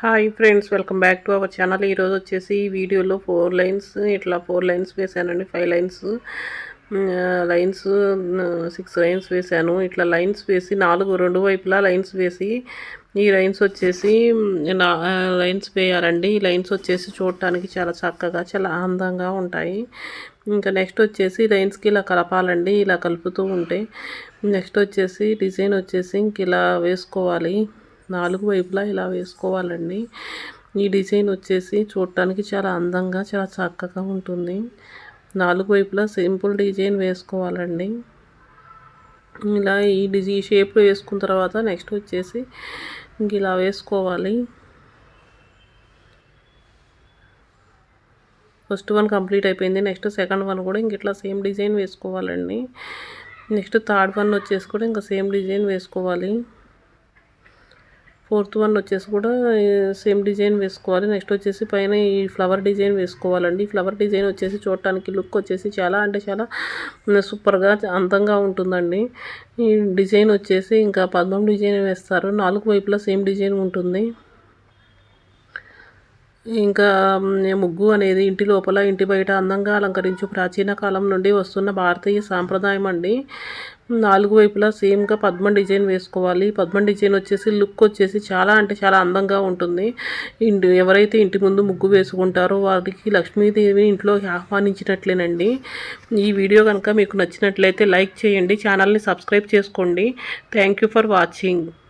Hi friends welcome back to our channel ఈరోజు వచ్చేసి ఈ వీడియోలో ఫోర్ లైన్స్ ఇట్లా ఫోర్ లైన్స్ వేసానండి five lines lines six lines వేసాను ఇట్లా లైన్స్ వేసి నాలుగు రెండు వైపులా లైన్స్ వేసి ఈ లైన్స్ వచ్చేసి నా లైన్స్ వేయాలండి. ఈ లైన్స్ వచ్చేసి చూడటానికి చాలా చక్కగా చాలా అందంగా ఉంటాయి. ఇంకా నెక్స్ట్ వచ్చేసి లైన్స్కి ఇలా కలపాలండి ఇలా కలుపుతూ ఉంటే. నెక్స్ట్ వచ్చేసి డిజైన్ వచ్చేసి ఇంక ఇలా వేసుకోవాలి. నాలుగు వైపులా ఇలా వేసుకోవాలండి. ఈ డిజైన్ వచ్చేసి చూడటానికి చాలా అందంగా చాలా చక్కగా ఉంటుంది. నాలుగు వైపులా సింపుల్ డిజైన్ వేసుకోవాలండి. ఇలా ఈ డిజై ఈ షేప్లో వేసుకున్న తర్వాత నెక్స్ట్ వచ్చేసి ఇంక ఇలా వేసుకోవాలి. ఫస్ట్ వన్ కంప్లీట్ అయిపోయింది. నెక్స్ట్ సెకండ్ వన్ కూడా ఇంక ఇట్లా సేమ్ డిజైన్ వేసుకోవాలండి. నెక్స్ట్ థర్డ్ వన్ వచ్చేసి కూడా ఇంకా సేమ్ డిజైన్ వేసుకోవాలి. ఫోర్త్ వన్ వచ్చేసి కూడా సేమ్ డిజైన్ వేసుకోవాలి. నెక్స్ట్ వచ్చేసి పైన ఈ ఫ్లవర్ డిజైన్ వేసుకోవాలండి. ఫ్లవర్ డిజైన్ వచ్చేసి చూడటానికి లుక్ వచ్చేసి చాలా అంటే చాలా సూపర్గా అందంగా ఉంటుందండి. ఈ డిజైన్ వచ్చేసి ఇంకా పద్మం డిజైన్ వేస్తారు. నాలుగు వైపులా సేమ్ డిజైన్ ఉంటుంది. ఇంకా ముగ్గు అనేది ఇంటి లోపల ఇంటి బయట అందంగా అలంకరించు ప్రాచీన కాలం నుండి వస్తున్న భారతీయ సాంప్రదాయం అండి. నాలుగు వైపులా సేమ్గా పద్మ డిజైన్ వేసుకోవాలి. పద్మ డిజైన్ వచ్చేసి లుక్ వచ్చేసి చాలా అంటే చాలా అందంగా ఉంటుంది. ఇంటి ఎవరైతే ఇంటి ముందు ముగ్గు వేసుకుంటారో వారికి లక్ష్మీదేవి ఇంట్లోకి ఆహ్వానించినట్లేనండి. ఈ వీడియో కనుక మీకు నచ్చినట్లయితే లైక్ చేయండి ఛానల్ని సబ్స్క్రైబ్ చేసుకోండి. Thank for watching